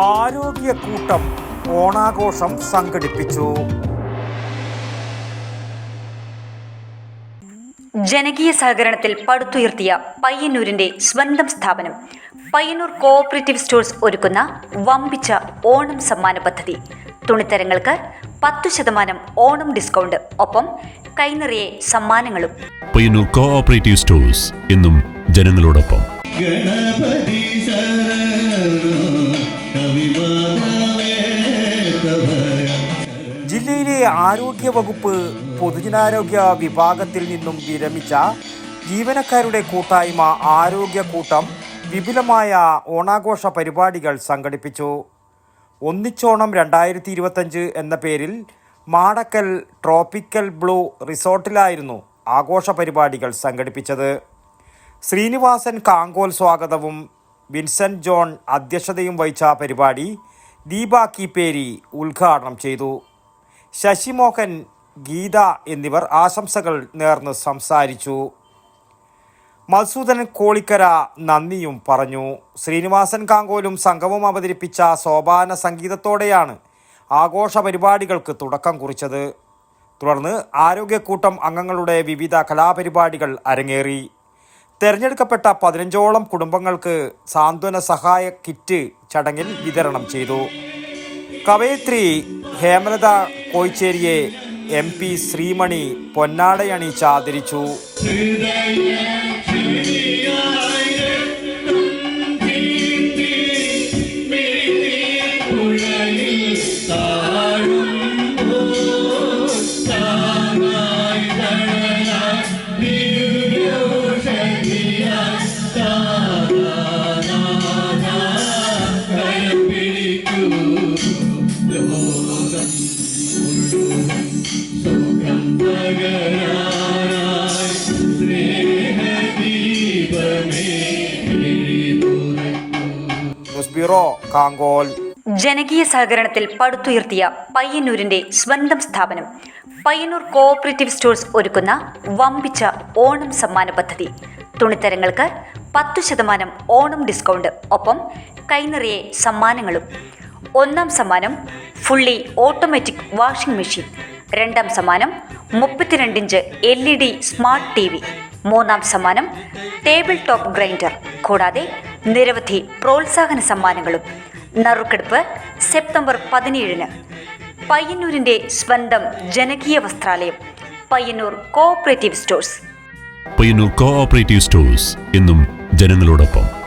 ആരോഗ്യക്കൂട്ടം ഓണാഘോഷം സംഘടിപ്പിച്ചു. ജനകീയ സഹകരണത്തിൽ പടുത്തുയർത്തിയ പയ്യന്നൂരിന്റെ സ്വന്തം സ്ഥാപനം. പയ്യന്നൂർ കോഓപ്പറേറ്റീവ് സ്റ്റോഴ്സ് ഒരുക്കുന്ന വമ്പിച്ച ഓണം സമ്മാന പദ്ധതി. തുണിത്തരങ്ങൾക്ക് പത്തു ശതമാനം ഓണം ഡിസ്കൗണ്ട്. ഒപ്പം കൈനിറയെ സമ്മാനങ്ങളും. പയ്യന്നൂർ കോഓപ്പറേറ്റീവ് സ്റ്റോഴ്സ് എന്നും ജനങ്ങളോടൊപ്പം. ഗണപതി ജില്ലയിലെ ആരോഗ്യ വകുപ്പ് പൊതുജനാരോഗ്യ വിഭാഗത്തിൽ നിന്നും വിരമിച്ച ജീവനക്കാരുടെ കൂട്ടായ്മ ആരോഗ്യ കൂട്ടം വിപുലമായ ഓണാഘോഷ പരിപാടികൾ സംഘടിപ്പിച്ചു. ഒന്നിച്ചോണം രണ്ടായിരത്തി ഇരുപത്തഞ്ച് എന്ന പേരിൽ മാടക്കൽ ട്രോപ്പിക്കൽ ബ്ലൂ റിസോർട്ടിലായിരുന്നു ആഘോഷ പരിപാടികൾ സംഘടിപ്പിച്ചത്. ശ്രീനിവാസൻ കാങ്കോൽ സ്വാഗതവും വിൻസെന്റ് ജോൺ അധ്യക്ഷതയും വഹിച്ച പരിപാടി ദീപ കീപ്പേരി ഉദ്ഘാടനം ചെയ്തു. ശശിമോഹൻ ഗീത എന്നിവർ ആശംസകൾ നേർന്ന് സംസാരിച്ചു. മത്സൂദൻ കോളിക്കര നന്ദിയും പറഞ്ഞു. ശ്രീനിവാസൻ കാങ്കോലും സംഘവും അവതരിപ്പിച്ച സോപാന സംഗീതത്തോടെയാണ് ആഘോഷ പരിപാടികൾക്ക് തുടക്കം കുറിച്ചത്. തുടർന്ന് ആരോഗ്യക്കൂട്ടം അംഗങ്ങളുടെ വിവിധ കലാപരിപാടികൾ അരങ്ങേറി. തെരഞ്ഞെടുക്കപ്പെട്ട പതിനഞ്ചോളം കുടുംബങ്ങൾക്ക് സാന്ത്വന സഹായ കിറ്റ് ചടങ്ങിൽ വിതരണം ചെയ്തു. കവയത്രി ഹേമലത കോയിച്ചേരിയെ എം പി ശ്രീമണി പൊന്നാടയണിച്ച് ആദരിച്ചു. News bureau Kankol. ജനകീയ സഹകരണത്തിൽ പടുത്തുയർത്തിയ പയ്യന്നൂരിന്റെ സ്വന്തം സ്ഥാപനം. പയ്യന്നൂർ കോഓപ്പറേറ്റീവ് സ്റ്റോഴ്സ് ഒരുക്കുന്ന വമ്പിച്ച ഓണം സമ്മാന പദ്ധതി. തുണിത്തരങ്ങൾക്ക് പത്തു ശതമാനം ഓണം ഡിസ്കൗണ്ട് ഒപ്പം കൈനിറയെ സമ്മാനങ്ങളും. ഒന്നാം സമ്മാനം ഫുള്ളി ഓട്ടോമാറ്റിക് വാഷിംഗ് മെഷീൻ രണ്ടാം സമ്മാനം മുപ്പത്തിരണ്ട് inch L E D smart T V മൂന്നാം സമ്മാനം ടേബിൾ ടോപ്പ് ഗ്രൈൻഡർ കൂടാതെ നിരവധി പ്രോത്സാഹന സമ്മാനങ്ങളും. നറുക്കെടുപ്പ് സെപ്റ്റംബർ പതിനേഴിന്. പയ്യന്നൂരിന്റെ സ്വന്തം ജനകീയ വസ്ത്രാലയം Payyanur cooperative stores. Payyanur cooperative stores എന്നും ജനങ്ങളോടൊപ്പം.